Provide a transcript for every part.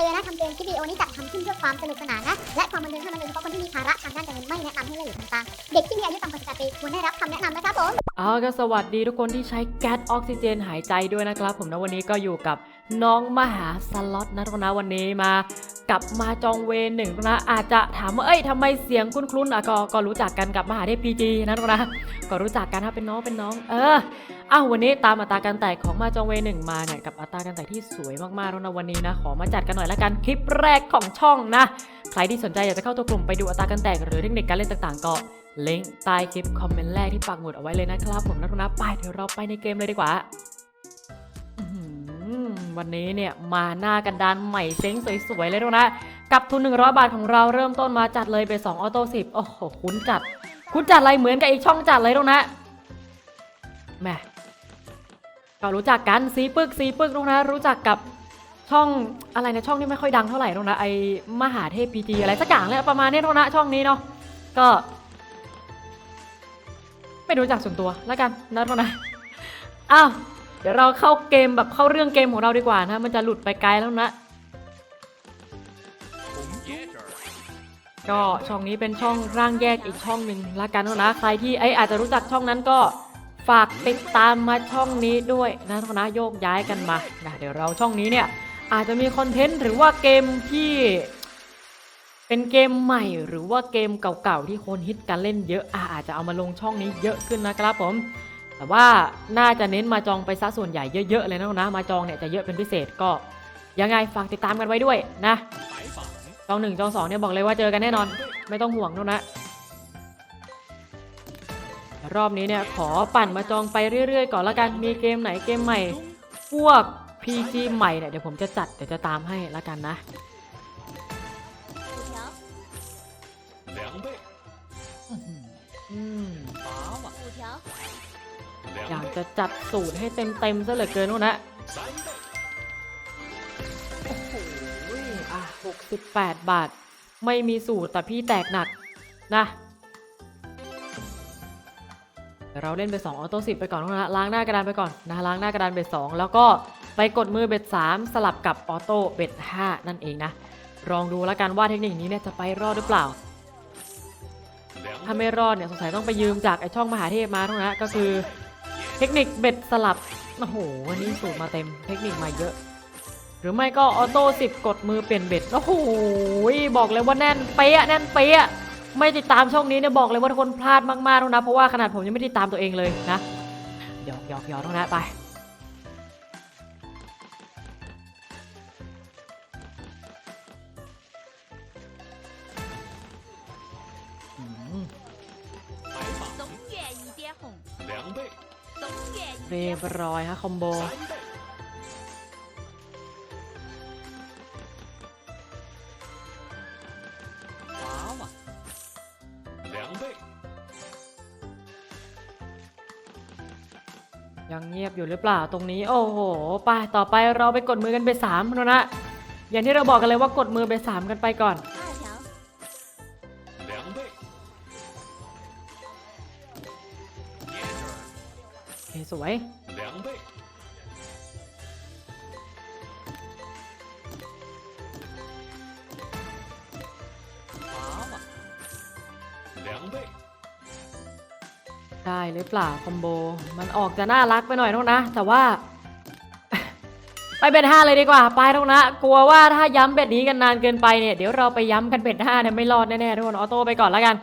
ตือนนะคำเตือนคลิปวิดีโอนี้จัดทำขึ้นเพื่อความสนุกสนานนะ และความบันเทิงเท่านั้นโดยเฉพาะคนที่มีภาระทางด้านการเงินไม่แนะนำให้เล่นหรือทำตาม เด็กที่มีอายุต่ำกว่า18ปีควรได้รับคำแนะนำนะครับผมเอาก็สวัสดีทุกคนที่ใช้แก๊สออกซิเจนหายใจด้วยนะครับ ผมนะวันนี้ก็อยู่กับน้องมหาสล็อตนะทุกคนนะวันนี้มา กลับมาจองเวรหนึ่งนะอาจจะถามว่าเอ้ยทำไมเสียงคุ้นๆอะก็ก็รู้จักกันกับมหาเทพพีจีนะนนะก็รู้จักกันนะเป็นน้องเป็นน้อง เอออ้าววันนี้ตามอัตราการแตกของมาจองเวหนึ่งมาเนี่ยกับอัตราการแตกที่สวยมากๆแล้วนะวันนี้นะขอมาจัดกันหน่อยละกันคลิปแรกของช่องนะ ใครที่สนใจอยากจะเข้าตัวกลุ่มไปดูอัตราการแตกหรือเทคนิคการเล่นต่างๆก็ลิงก์ใต้คลิปคอมเมนต์แรกที่ปักหมุดเอาไว้เลยนะครับผมนะทุกนะไปเดี๋ยวเราไปในเกมเลยดีกว่า วันนี้เนี่ยมาหน้ากันดานใหม่เซ้งสวยๆเลยทุกนะ กับทุน 100 บาทของเราเริ่มต้นมาจัดเลยไป 2 ออโต้สิบโอ้โหคุ้นจัด คุ้นจัดอะไรเหมือนกับอีกช่องจัดเลยทุกนะแหม่ก็รู้จักกันสีปึกสีปึกทุกนะ รู้จักกับช่องอะไรนะช่องที่ไม่ค่อยดังเท่าไหร่ตรงนะไอมหาเทพพีจีอะไรสักอย่างเลยประมาณนี้ตรงนะช่องนี้เนาะก็ ไม่รู้จักส่วนตัวแล้วกันนะตรงนะอ้าว เดี๋ยวเราเข้าเกมแบบเข้าเรื่องเกมของเราดีกว่านะ มันจะหลุดไปไกลแล้วนะ ก็ช่องนี้เป็นช่องร่างแยกอีกช่องหนึ่งละกันนะ ใครที่ไออาจจะรู้จักช่องนั้นก็ฝากติดตามมาช่องนี้ด้วยนะทุกนนะโยกย้ายกันมานะเดี๋ยวเราช่องนี้เนี่ยอาจจะมีคอนเทนต์หรือว่าเกมที่เป็นเกมใหม่หรือว่าเกมเก่าๆที่คนฮิตกันเล่นเยอะอาจจะเอามาลงช่องนี้เยอะขึ้นนะครับผม แต่ว่าน่าจะเน้นมาจองไปซะส่วนใหญ่เยอะๆเลยนะนะ มาจองเนี่ยจะเยอะเป็นพิเศษก็ ยังไงฝากติดตามกันไว้ด้วยนะจองหนึ่งจองสองเนี่ยบอกเลยว่าเจอกันแน่นอน ไม่ต้องห่วงนะนะรอบนี้เนี่ยขอปั่นมาจองไปเรื่อยๆ ก่อนละกันมีเกมไหนเกมใหม่ พวก PG ใหม่เนี่ยเดี๋ยวผมจะจัดเดี๋ยวจะตามให้ละกันนะอืม อยากจะจัดสูตรให้เต็มๆซะเหลือเกินนู่นนะโอ้โหอะหกสิบแปดบาท ไม่มีสูตรแต่พี่แตกหนักนะเราเล่นเบสองออโต้สิบไปก่อนนะล้างหน้ากระดานไปก่อนนะล้างหน้ากระดานเบสสองแล้วก็ไปกดมือเบสสามสลับกับออโต้เบสห้านั่นเองนะลองดูแล้วกันว่าเทคนิคนี้เนี่ยจะไปรอดหรือเปล่า ถ้าไม่รอดเนี่ยสงสัยต้องไปยืมจากไอช่องมหาเทพมาตรงนั้นก็คือ เทคนิคเบ็ดสลับ โอ้โห วันนี้สูตรมาเต็ม เทคนิคมาเยอะ หรือไม่ก็ออโต้สิบกดมือเปลี่ยนเบ็ด โอ้โห บอกเลยว่าแน่นเป๊ะแน่นเป๊ะ ไม่ติดตามช่องนี้เนี่ยบอกเลยว่าทุกคนพลาดมากๆแล้วนะ เพราะว่าขนาดผมยังไม่ติดตามตัวเองเลยนะหยอกหยอกหยอกตรงนะไป เรียบร้อยฮะคอมโบยังเงียบอยู่หรือเปล่าตรงนี้ โอ้โหไปต่อไปเราไปกดมือกันไปสามนะนะอย่างที่เราบอกกันเลยว่ากดมือไปสามกันไปก่อน วยได้หรือเปล่าคอมโบ มันออกจะน่ารักไปหน่อยนกนะ แต่ว่า ไปเบ็ดห้าเลยดีกว่า ไปนกนะ กลัวว่าถ้าย้ำเบ็ดนี้กันนานเกินไปเนี่ย เดี๋ยวเราไปย้ำกันเบ็ดห้าเนี่ยไม่รอดแน่ๆทุกคน ออโต้ไปก่อนแล้วกัน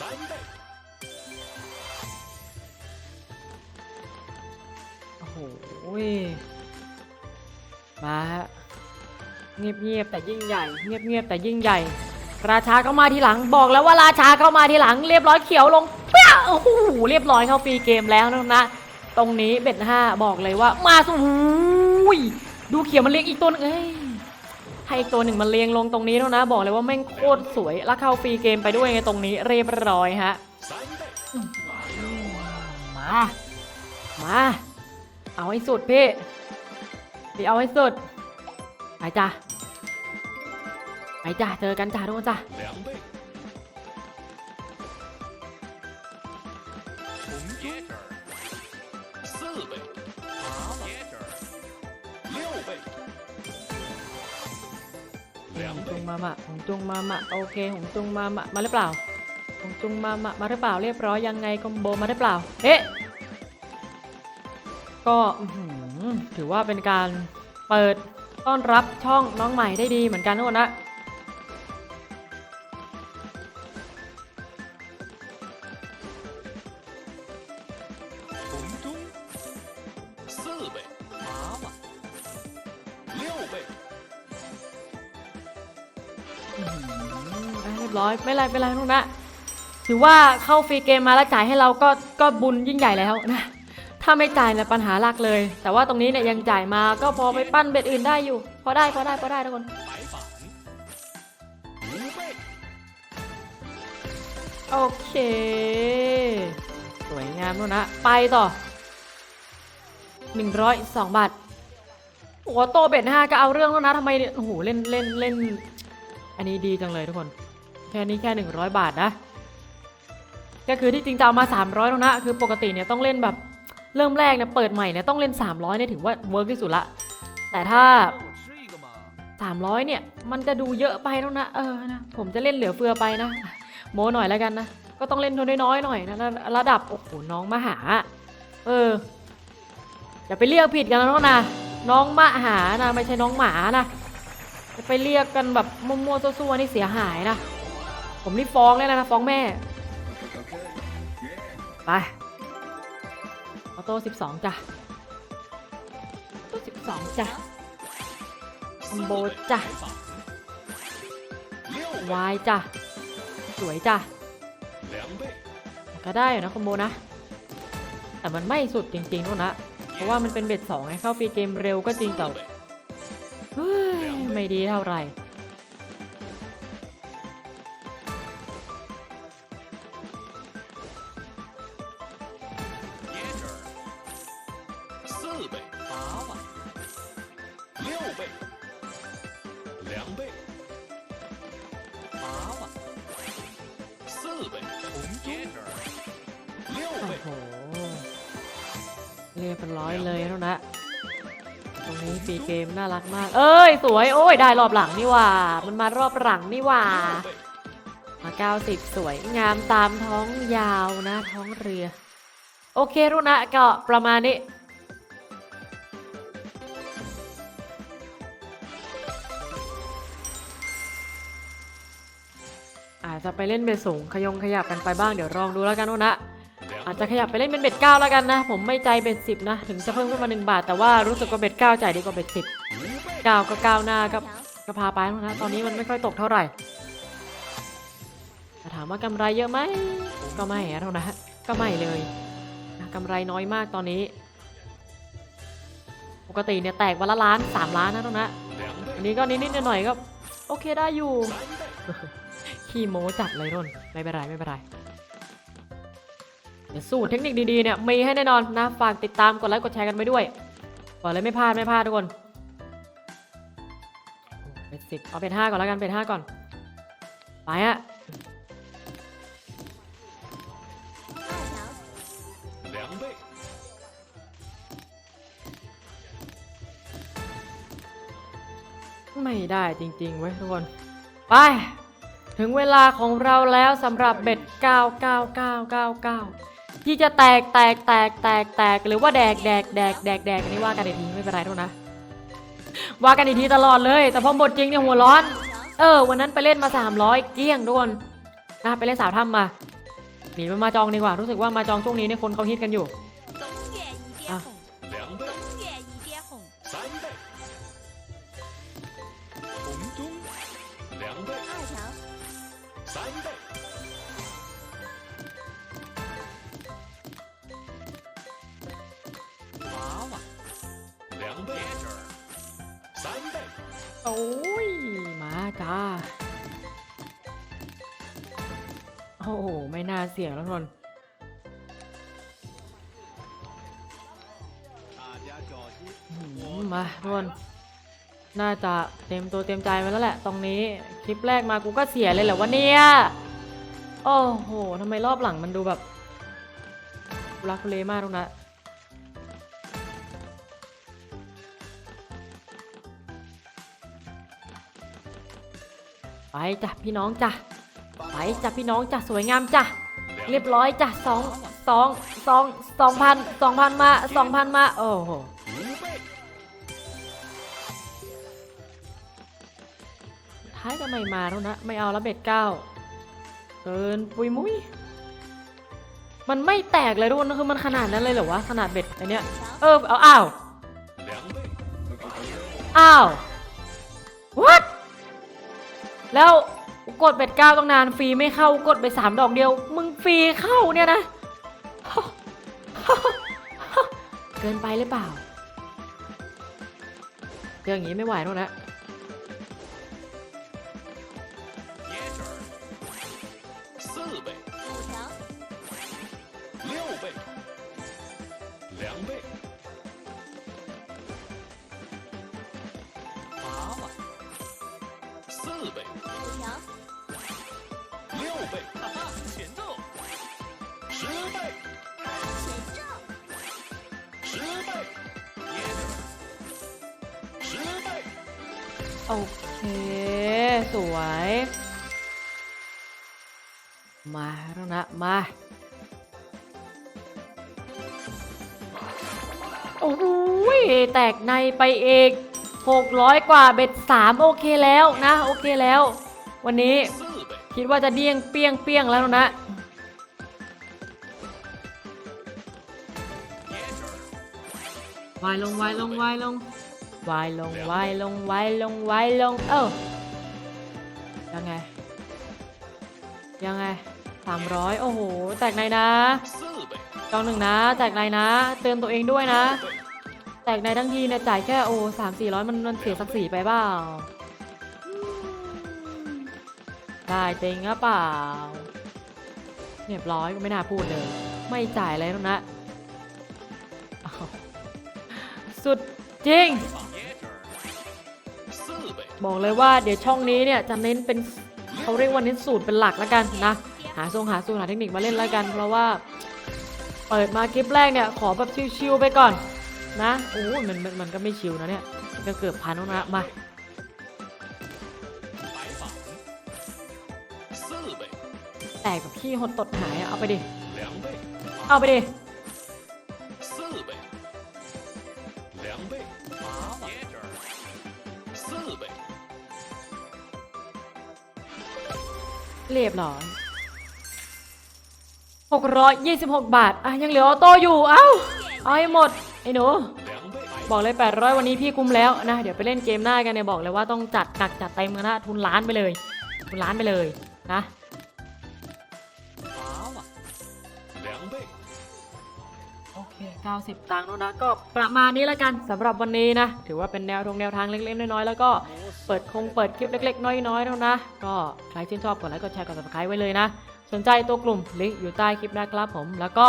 三倍，โอ้โหมาฮะเงียบแต่ยิ่งใหญ่ เงียบๆแต่ยิ่งใหญ่ ราชาเข้ามาทีหลังบอกแล้วว่าราชาเข้ามาทีหลัง เรียบร้อยเขียวลงเปี้ยโอ้โหเรียบร้อยเข้าฟรีเกมแล้วนะนะตรงนี้เบ็ดห้าบอกเลยว่ามาสุยดูเขียวมันเลี้ยงอีกตัวหนึงเอ้ย ให้อีกตัวหนึ่งมันเรียงลงตรงนี้แล้วนะ บอกเลยว่าแม่งโคตรสวย แล้วเข้าฟรีเกมไปด้วยไงตรงนี้เรียบร้อยฮะ มา มา เอาให้สุดพี่พี่เอาให้สุด ไปจ้ะ ไปจ้ะ เจอกันจ้ะทุกคนจ้ะ四倍。 หงจุง，มามะหงจุงมามะโอเคหงจุงมามะมาหรือเปล่าหงจุงมามะมาหรือเปล่าเรียบร้อยยังไงคอมโบมาหรือเปล่าเอ๊ะก็ถือว่าเป็นการเปิดต้อนรับช่องน้องใหม่ได้ดีเหมือนกันทุกคนนะ ร้อยไม่ไรไม่ไรลูกนะถือว่าเข้าฟรีเกมมาแล้วจ่ายให้เราก็ก็บุญยิ่งใหญ่แล้วนะถ้าไม่จ่ายเนี่ยปัญหาหลักเลย แต่ว่าตรงนี้เนี่ยยังจ่ายมาก็พอไปปั้นเบ็ดอื่นได้อยู่ พอได้พอได้พอได้ทุกคนโอเค สวยงามนู่นะไปต่อ 102 บาทโอ้โหโตเบ็ดห้าก็เอาเรื่องแล้วนะทำไมโอ้โหเล่นเล่นเล่น อันนี้ดีจังเลยทุกคน แค่นี้แค่ 100 บาทนะ ก็คือที่จริงจะเอามา 300แล้วนะ คือปกติเนี่ยต้องเล่นแบบเริ่มแรกเนี่ยเปิดใหม่เนี่ยต้องเล่น 300เนี่ยถือว่าเวิร์กที่สุดละ แต่ถ้า 300เนี่ยมันจะดูเยอะไปแล้วนะเออนะผมจะเล่นเหลือเฟือไปนะ โมหน่อยแล้วกันนะ ก็ต้องเล่นทุนน้อยๆหน่อยนะระดับโอ้โหน้องมหา เอออย่าไปเรียกผิดกันนะน้อนะน้องมหานะไม่ใช่น้องหมานะจะไปเรียกกันแบบมั่วๆซั่วๆนี่เสียหายนะ ผมรีบฟ้องแล้วนะฟ้องแม่ไปออโต้สิบสองจ้ะออโต้สิบสองจ้ะคอมโบจ้ะวายจ้ะสวยจ้ะก็ได้นะคอมโบนะ แต่มันไม่สุดจริงๆนู่นนะเพราะว่ามันเป็นเบ็ดสองไงเข้าฟรีเกมเร็วก็จริงแต่ไม่ดีเท่าไหร่ 四倍，八万，六倍，两倍，八万，四倍，红接着六 โอ้ 倍， โห เรียบร้อยเลยนู่นนะ ตรงนี้ฟรีเกมน่ารักมาก เอ้ย สวย โอ้ย ได้รอบหลังนี่หว่า มันมารอบหลังนี่หว่า 六倍， มา 90 สวยงามตามท้องยาวนะ ท้องเรือ โอเครุ่นนะก็ประมาณนี้ าจจะไปเล่นเบ็ดสูงขยงขยับกันไปบ้างเดี๋ยวลองดูแล้วกันนะอาจจะขยับไปเล่นเป็นเบ็ดเก้าแล้วกันนะ ผมไม่ใจเบ็ดสิบนะ ถึงจะเพิ่มขึ้นมาหนึ่งบาท แต่ว่ารู้สึกว่าเบ็ดเก้าจ่ายดีกว่าเบ็ดสิบเก้าก็เก้าหน้าก็ก็พาไปนะ ตอนนี้มันไม่ค่อยตกเท่าไหร่ถามว่ากำไรเยอะไหมก็ไม่เท่านะก็ไม่เลยกำไรน้อยมากตอนนี้ ปกติเนี่ยแตกวันละล้านสามล้านนะเท่านะอันนี้ก็นิดๆหน่อยๆก็โอเคได้อยู่ ขี้โมจัดเลยนุ่นไม่เป็นไรไม่เป็นไรเดี๋ยวสูตรเทคนิคดีๆเนี่ยมีให้แน่นอนนะฝากติดตามกดไลค์กดแชร์กันไปด้วยก่อนเลยไม่พลาดไม่พลาดทุกคนเป็นสิบเอาเป็นห้าก่อนแล้วกันเป็นห้าก่อนไปฮะไม่ได้จริงๆเว้ยทุกคน ไป ถึงเวลาของเราแล้วสำหรับเบ็ด 99999 ที่จะแตกแตกแตกแตกแตกหรือว่าแดกแดกแดกแดกแดกอันนี้ว่ากันอีกทีไม่เป็นไรทุกคนะ ว่ากันอีกทีตลอดเลย แต่พอบทจริงเนี่ยหัวร้อน เออ วันนั้นไปเล่นมา 300 เกลี้ยงทุกคนนะไปเล่นสาวถ้ำมาหนีไปมาจองดีกว่า รู้สึกว่ามาจองช่วงนี้เนี่ยคนเขาฮิตกันอยู่东岳 โอ้ย มาจ้า โอ้โห ไม่น่าเสี่ยงแล้วนนมาทุกคนน่าจะเต็มตัวเต็มใจมาแล้วแหละ ตรงนี้ คลิปแรกมากูก็เสียเลยแหละวะเนี่ยโอ้โหทำไมรอบหลังมันดูแบบรักเลมากตรงนั้น ไปจ้ะพี่น้องจ้ะไปจ้ะพี่น้องจ้ะสวยงามจ้ะเรียบร้อยจ้ะสองสองสองสองพันสองพันมาสองพันมาโอ้โหท้ายจะไม่มาแล้วนะไม่เอาแล้เบ็ดเก้าเกินปุยมุยมันไม่แตกเลยทุกคนคือมันขนาดนั้นเลยเหรอวะขนาดเบ็ดอันเนี้ยเออเอาอ้าวอ้าว แล้วกดเบ็ดเก้าต้องนานฟรีไม่เข้ากดไปสามดอกเดียว มึงฟรีเข้าเนี่ยนะ เกินไปหรือเปล่าเรื่องอย่างนี้ไม่ไหวแล้วนะ 倍，五条，六倍，哈哈，前奏，十倍，前奏，十倍，接着十倍， โอเค สวย มาแล้วนะ มา โอ้โหยแตกในไปเอก 600 กว่าเบ็ด3 โอเคแล้วนะ โอเคแล้ว วันนี้คิดว่าจะเดี้ยงเปียงเปียงแล้วนะวายลงวายลงวายลงวายลงวายลงวายลงวายลง เอ้ายังไง ยังไงสามร้อยโอ้โห แตกในนะจองหนึ่งนะ แตกในนะ เตือนตัวเองด้วยนะ แตกในทั้งทีเนี่ยจ่ายแค่โอ้สามสี่ร้อยมันมันเสียสักสี่ไปเปล่าได้จริงหรือเปล่าเรียบร้อยก็ไม่น่าพูดเลย ไม่จ่ายเลยนะ สุดจริง บอกเลยว่าเดี๋ยวช่องนี้เนี่ยจะเน้นเป็นเขาเรียกว่าเน้นสูตรเป็นหลักแล้วกันนะ หาทรงหาสูตรหาเทคนิคมาเล่นแล้วกัน เพราะว่าเปิดมาคลิปแรกเนี่ยขอแบบชิวๆไปก่อน นะโอ้มันมันมันก็ไม่ชิวนะเนี่ยก็เกือบพันแล้วนะมาแตกกับพี่หดตดหายเอาไปดิเอาไปดิเรียบร้อย626 บาท อะ ยังเหลือออโต้อยู่ เอ้า เอาให้หมด ไอ้หนูบอกเลย 800 วันนี้พี่คุ้มแล้วนะ เดี๋ยวไปเล่นเกมหน้ากันเนี่ยบอกเลยว่าต้องจัดหนักจัดเต็มกันนะทุนล้านไปเลย ทุนล้านไปเลยนะโอเค 90 ตังค์นู้นนะ ก็ประมาณนี้แล้วกันสำหรับวันนี้นะ ถือว่าเป็นแนวทงแนวทางเล็กๆ น้อยๆ แล้วก็เปิดคงเปิดคลิปเล็ก ๆ น้อยๆแล้วนะ ก็ใครชื่นชอบกดไลค์กดแชร์กดติดตามไว้เลยนะ สนใจตัวกลุ่มลิงก์อยู่ใต้คลิปนะครับผม แล้วก็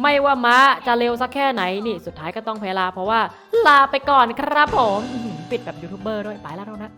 ไม่ว่าม้าจะเร็วสักแค่ไหนนี่ สุดท้ายก็ต้องแพ้ลาเพราะว่าลาไปก่อนครับผม ปิดแบบยูทูบเบอร์ด้วยไปแล้วนะ